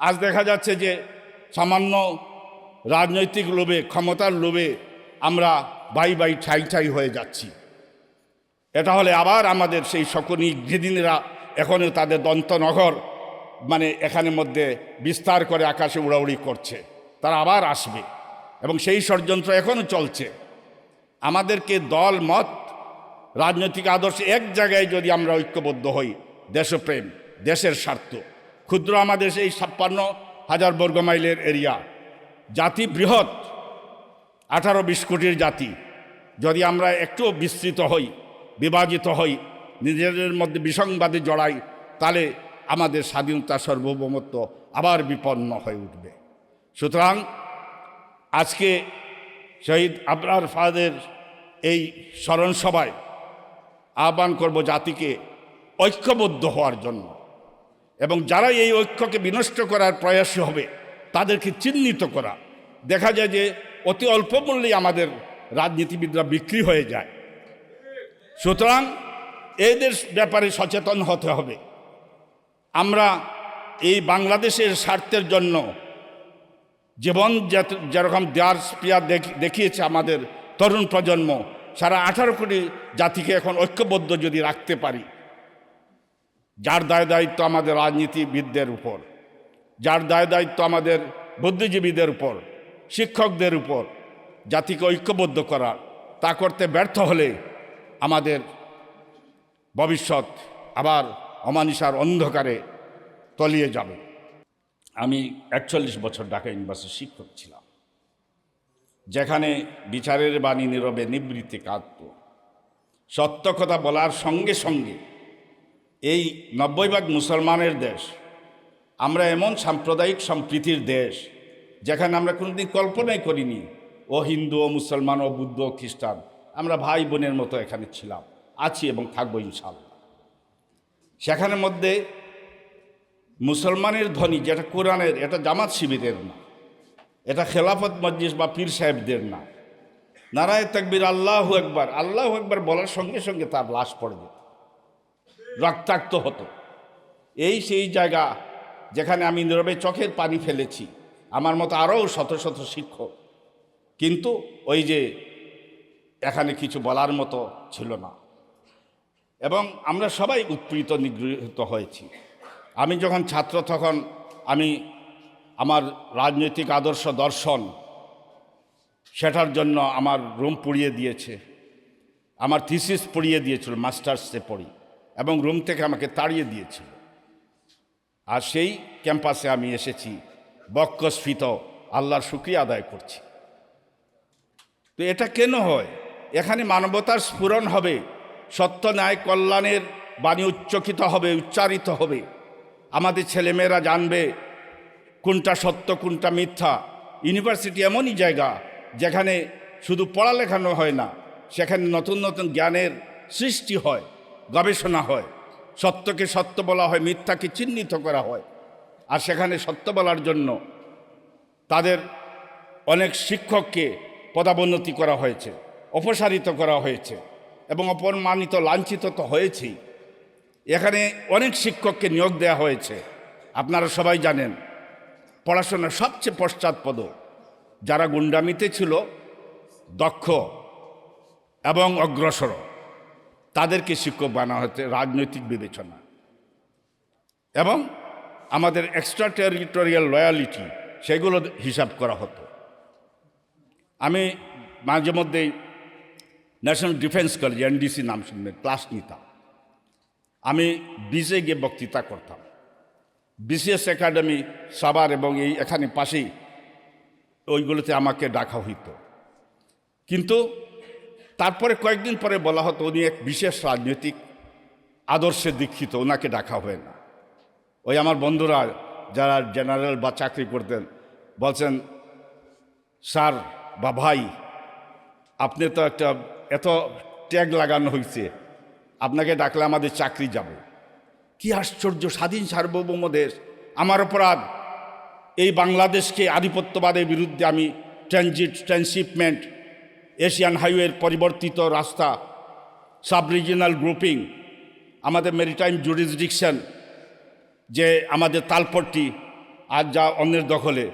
আজ দেখা যাচ্ছে যে সামান্য রাজনৈতিক লোভে, ক্ষমতার লোভে আমরা বাই বাই ঠাই ঠাই হয়ে যাচ্ছি। এটা হলে আবার আমাদের সেই শকুনি যেদিনেরা এখনও তাদের দন্তনগর মানে এখানের মধ্যে বিস্তার করে আকাশে উড়াউড়ি করছে। তারা আবার আসবে এবং সেই ষড়যন্ত্র এখনও চলছে। আমাদেরকে দল, মত, রাজনৈতিক আদর্শ এক জায়গায় যদি আমরা ঐক্যবদ্ধ হই, দেশপ্রেম, দেশের স্বার্থ ক্ষুদ্র আমাদের এই ছাপ্পান্ন হাজার বর্গ মাইলের এরিয়া। জাতি বৃহৎ, আঠারো বিশ কোটির জাতি। যদি আমরা একটু বিস্তৃত হই, বিভাজিত হই, নিজেদের মধ্যে বিসংবাদে জড়াই, তাহলে আমাদের স্বাধীনতা সার্বভৌমত্ব আবার বিপন্ন হয়ে উঠবে। সুতরাং আজকে শহীদ আবরার ফাদের এই স্মরণসভায় আহ্বান করব জাতিকে ঐক্যবদ্ধ হওয়ার জন্য। এবং যারা এই ঐক্যকে বিনষ্ট করার প্রয়াসী হবে, তাদেরকে চিহ্নিত করা। দেখা যায় যে অতি অল্প মূল্যেই আমাদের রাজনীতিবিদরা বিক্রি হয়ে যায়। সুতরাং এদের ব্যাপারে সচেতন হতে হবে। আমরা এই বাংলাদেশের স্বার্থের জন্য জীবন যেরকম দেওয়ার স্প্রিয়া দেখিয়েছে আমাদের তরুণ প্রজন্ম, সারা আঠারো কোটি জাতিকে এখন ঐক্যবদ্ধ যদি রাখতে পারি যার দায় দায়িত্ব আমাদের রাজনীতিবিদদের উপর, যার দায় দায়িত্ব আমাদের বুদ্ধিজীবীদের উপর, শিক্ষকদের উপর, জাতিকে ঐক্যবদ্ধ করা, তা করতে ব্যর্থ হলে আমাদের ভবিষ্যৎ আবার অমানিসার অন্ধকারে তলিয়ে যাবে। আমি একচল্লিশ বছর ঢাকা ইউনিভার্সিটির শিক্ষক ছিলাম, যেখানে বিচারের বাণী নীরবে নিবৃত্তি কাঁদত। সত্য কথা বলার সঙ্গে সঙ্গে এই নব্বই ভাগ মুসলমানের দেশ, আমরা এমন সাম্প্রদায়িক সম্প্রীতির দেশ, যেখানে আমরা কোনোদিন কল্পনাই করিনি, ও হিন্দু, ও মুসলমান, ও বুদ্ধ, ও খ্রিস্টান, আমরা ভাই বোনের মতো এখানে ছিলাম, আছি এবং থাকব ইনশাল্লাহ সেখানের মধ্যে মুসলমানের ধ্বনি, যেটা কোরআনের, এটা জামাত শিবিরের না, এটা খেলাফত মজলিস বা পীর সাহেবদের না। নারায় তাকবির আল্লাহ একবার আল্লাহ একবার বলার সঙ্গে সঙ্গে তার লাশ পড়ে যেত। রক্তাক্ত হতো। এই সেই জায়গা যেখানে আমি নীরবে চোখের পানি ফেলেছি। আমার মতো আরও শত শত শিক্ষক। কিন্তু ওই যে এখানে কিছু বলার মতো ছিল না। এবং আমরা সবাই উৎপীড়িত, নিগৃহীত হয়েছি। আমি যখন ছাত্র, তখন আমি আমার রাজনৈতিক আদর্শ দর্শন সেটার জন্য আমার রুম পুড়িয়ে দিয়েছে। আমার থিসিস পুড়িয়ে দিয়েছিল, মাস্টার্সে পড়ি। এবং রুম থেকে আমাকে তাড়িয়ে দিয়েছিল। আর সেই ক্যাম্পাসে আমি এসেছি, বক্ষস্ফীত, আল্লাহর শুক্রিয়া আদায় করছি। তো এটা কেন হয়? এখানে মানবতার স্ফুরণ হবে, সত্য ন্যায় কল্যাণের বাণী উচ্চকিত হবে, উচ্চারিত হবে। আমাদের ছেলেমেয়েরা জানবে কোনটা সত্য, কোনটা মিথ্যা। ইউনিভার্সিটি এমনই জায়গা যেখানে শুধু পড়ালেখানো হয় না, সেখানে নতুন নতুন জ্ঞানের সৃষ্টি হয়। গবেষণা হয়, সত্যকে সত্য বলা হয়, মিথ্যাকে চিহ্নিত করা হয়। আর সেখানে সত্য বলার জন্য তাদের অনেক শিক্ষককে পদাবন্নতি করা হয়েছে, অপসারিত করা হয়েছে এবং অপমানিত, লাঞ্ছিত তো হয়েছেই। এখানে অনেক শিক্ষককে নিয়োগ দেওয়া হয়েছে, আপনারা সবাই জানেন। পড়াশোনার সবচেয়ে পশ্চাৎপদ, যারা গুন্ডামিতে ছিল, দক্ষ এবং অগ্রসর। তাদেরকে শিক্ষক বানা হচ্ছে রাজনৈতিক বিবেচনা। এবং আমাদের এক্সট্রা টেরিটোরিয়াল লয়ালিটি সেগুলো হিসাব করা হতো। আমি মাঝে মধ্যেই ন্যাশনাল ডিফেন্স কলেজ এনডিসি নাম শুনবেন, ক্লাস নিতাম। আমি বিজে গিয়ে বক্তৃতা করতাম। বিসিএস একাডেমি সাবার এবং এই এখানে পাশেই ওইগুলোতে আমাকে ডাকা হইতো। কিন্তু তারপরে কয়েকদিন পরে বলা হতো, উনি এক বিশেষ রাজনৈতিক আদর্শে দীক্ষিত ওনাকে ডাকা হয় না। ওই আমার বন্ধুরা যারা জেনারেল বা চাকরি করতেন বলছেন, স্যার বা ভাই, আপনি তো একটা এত ট্যাগ লাগানো হয়েছে আপনাকে ডাকলে আমাদের চাকরি যাবে। কি আশ্চর্য, স্বাধীন সার্বভৌম দেশ। আমার অপরাধ, এই বাংলাদেশকে আধিপত্যবাদের বিরুদ্ধে আমি ট্রানজিট ট্রান্সশিপমেন্ট এশিয়ান হাইওয়ের পরিবর্তিত রাস্তা সাব রিজিনাল গ্রুপিং আমাদের মেরিটাইম জুরিসডিকশন যে আমাদের তালপট্টি আজ যা অন্যের দখলে।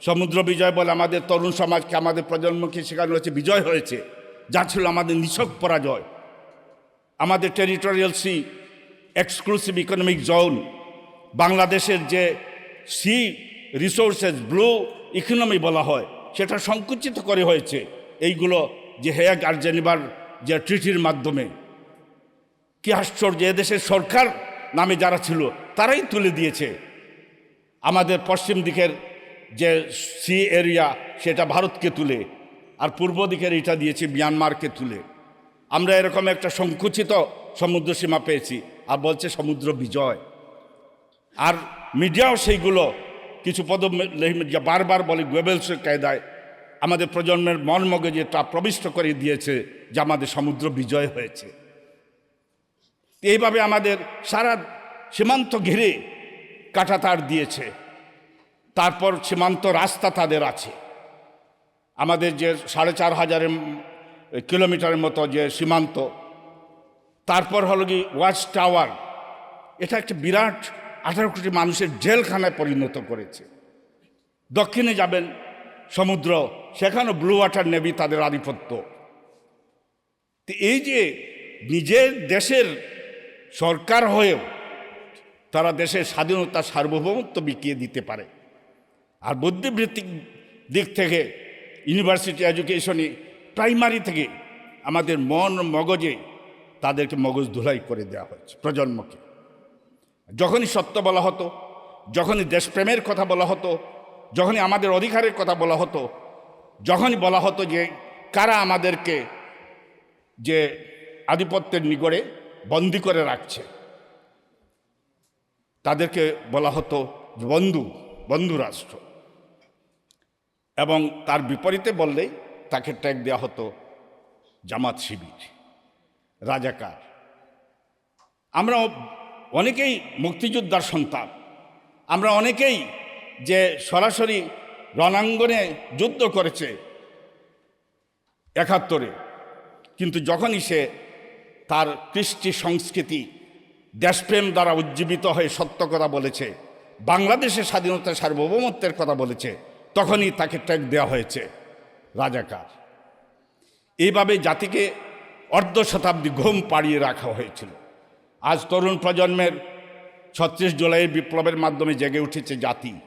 সমুদ্র বিজয় বলে আমাদের তরুণ সমাজকে, আমাদের প্রজন্মকে শেখানো হয়েছে, বিজয় হয়েছে। যা ছিল আমাদের নিছক পরাজয়। আমাদের territorial sea exclusive economic zone বাংলাদেশের যে সি রিসোর্সেস ব্লু ইকোনমি বলা হয়, সেটা সংকুচিত করে হয়েছে। এইগুলো যে হেয়াগ আর যে ট্রিটির মাধ্যমে। কি আশ্চর্য এদেশের সরকার নামে যারা ছিল, তারাই তুলে দিয়েছে। আমাদের পশ্চিম দিকের যে সি এরিয়া, সেটা ভারতকে তুলে, আর পূর্ব দিকের এটা দিয়েছে মিয়ানমারকে তুলে। আমরা এরকম একটা সংকুচিত সমুদ্র সীমা পেয়েছি, আর বলছে সমুদ্র বিজয়। আর মিডিয়াও সেইগুলো, কিছু পদ বারবার বলে, গোয়েবেলসের কায়দায় আমাদের প্রজন্মের মগজে তা প্রবিষ্ট করে দিয়েছে, যে আমাদের সমুদ্র বিজয় হয়েছে। এইভাবে আমাদের সারা সীমান্ত ঘিরে কাটাতার দিয়েছে। তারপর সীমান্ত রাস্তা তাদের আছে। আমাদের যে সাড়ে চার হাজারের কিলোমিটারের মতো যে সীমান্ত, তারপর হলো কি ওয়াচ টাওয়ার। এটা একটা বিরাট আঠারো কোটি মানুষের জেলখানায় পরিণত করেছে। দক্ষিণে যাবেন সমুদ্র সেখানেও ব্লু ওয়াটার নেভি তাদের আধিপত্য। তো এই যে নিজের দেশের সরকার হয়েও তারা দেশের স্বাধীনতা, সার্বভৌমত্ব বিকিয়ে দিতে পারে। আর বুদ্ধিবৃত্তিক দিক থেকে ইউনিভার্সিটি এডুকেশনে প্রাইমারি থেকে আমাদের মন মগজে তাদেরকে মগজ ধুলাই করে দেওয়া হচ্ছে প্রজন্মকে। যখনই সত্য বলা হতো, যখনই দেশপ্রেমের কথা বলা হতো যখনই আমাদের অধিকারের কথা বলা হতো, যখনই বলা হতো যে কারা আমাদেরকে যে আধিপত্যের নিগড়ে বন্দি করে রাখছে, তাদেরকে বলা হতো বন্ধু বন্ধু রাষ্ট্র এবং তার বিপরীতে বললেই তাকে ট্যাগ দেওয়া হতো জামাত শিবির, রাজাকার। আমরা অনেকেই মুক্তিযোদ্ধার সন্তান, আমরা অনেকেই যে সরাসরি রণাঙ্গনে যুদ্ধ করেছে একাত্তরে। কিন্তু যখনই সে তার কৃষ্টি সংস্কৃতি দেশপ্রেম দ্বারা উজ্জীবিত হয়ে সত্য কথা বলেছে বাংলাদেশের স্বাধীনতা সার্বভৌমত্বের কথা বলেছে, তখনই তাকে ট্যাগ দেওয়া হয়েছে রাজাকার। এইভাবে জাতিকে অর্ধ শতাব্দী ঘুম পাড়িয়ে রাখা হয়েছিল। আজ তরুণ প্রজন্মের ছত্রিশ জুলাই বিপ্লবের মাধ্যমে জেগে উঠেছে জাতি।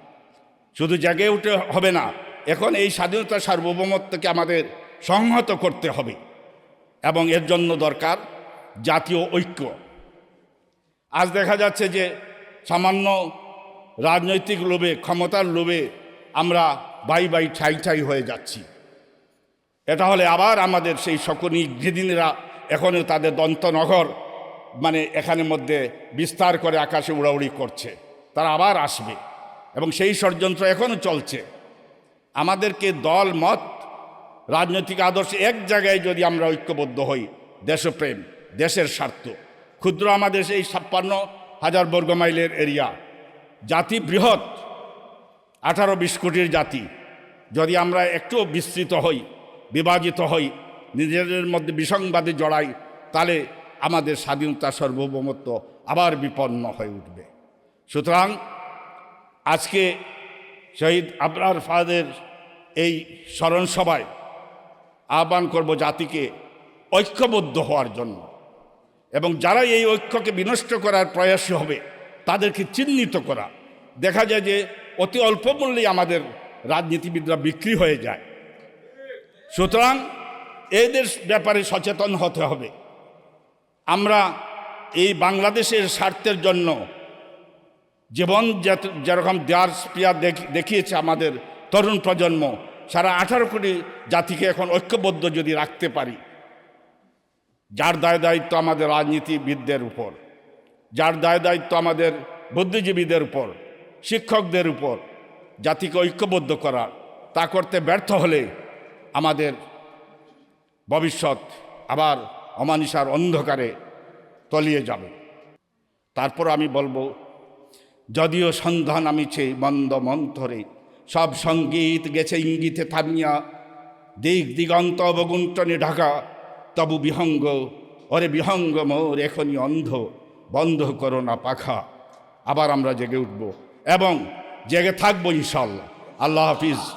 শুধু জেগে উঠে হবে না, এখন এই স্বাধীনতা সার্বভৌমত্বকে আমাদের সংহত করতে হবে এবং এর জন্য দরকার জাতীয় ঐক্য। আজ দেখা যাচ্ছে যে সামান্য রাজনৈতিক লোভে, ক্ষমতার লোভে আমরা বাই বাই ঠাই ঠাই হয়ে যাচ্ছি। এটা হলে আবার আমাদের সেই শকুনি গৃদিনীরা এখনও তাদের দন্তনগর মানে এখানের মধ্যে বিস্তার করে আকাশে উড়াউড়ি করছে। তারা আবার আসবে। এবং সেই ষড়যন্ত্র এখনও চলছে। আমাদেরকে দল, মত, রাজনৈতিক আদর্শ এক জায়গায় যদি আমরা ঐক্যবদ্ধ হই, দেশপ্রেম, দেশের স্বার্থ, ক্ষুদ্র আমাদের এই ছাপ্পান্ন হাজার বর্গ মাইলের এরিয়া, জাতি বৃহৎ, আঠারো বিশ কোটির জাতি, যদি আমরা একটু বিস্তৃত হই, বিভাজিত হই, নিজেদের মধ্যে বিসংবাদে জড়াই, তাহলে আমাদের স্বাধীনতা সার্বভৌমত্ব আবার বিপন্ন হয়ে উঠবে। সুতরাং আজকে শহীদ আবরার ফাদের এই স্মরণ সভায় আহ্বান করব জাতিকে ঐক্যবদ্ধ হওয়ার জন্য। এবং যারা এই ঐক্যকে বিনষ্ট করার প্রয়াসী হবে, তাদেরকে চিহ্নিত করা। দেখা যায় যে অতি অল্প মূল্যে আমাদের রাজনীতিবিদরা বিক্রি হয়ে যায়। সুতরাং এদের ব্যাপারে সচেতন হতে হবে। আমরা এই বাংলাদেশের স্বার্থের জন্য জীবন যেরকম দেওয়ার স্পিয়া দেখিয়েছে আমাদের তরুণ প্রজন্ম, সারা আঠারো কোটি জাতিকে এখন ঐক্যবদ্ধ যদি রাখতে পারি, যার দায় দায়িত্ব আমাদের রাজনীতিবিদদের উপর, যার দায় দায়িত্ব আমাদের বুদ্ধিজীবীদের উপর, শিক্ষকদের উপর, জাতিকে ঐক্যবদ্ধ করা, তা করতে ব্যর্থ হলে আমাদের ভবিষ্যৎ আবার অমানিসার অন্ধকারে তলিয়ে যাবে। তারপর আমি বলব যদিও সন্ধান নামিছে মন্দ মন্থরে, সব সংগীত গেছে ইঙ্গিতে থামিয়া। দিক দিগন্ত অবগুণ্টনে ঢাকা, তবু বিহঙ্গ, ওরে বিহঙ্গ মোর এখনই অন্ধ, বন্ধ করো না পাখা। আবার আমরা জেগে উঠব এবং জেগে থাকব ইনশাল্লাহ। আল্লাহ হাফিজ।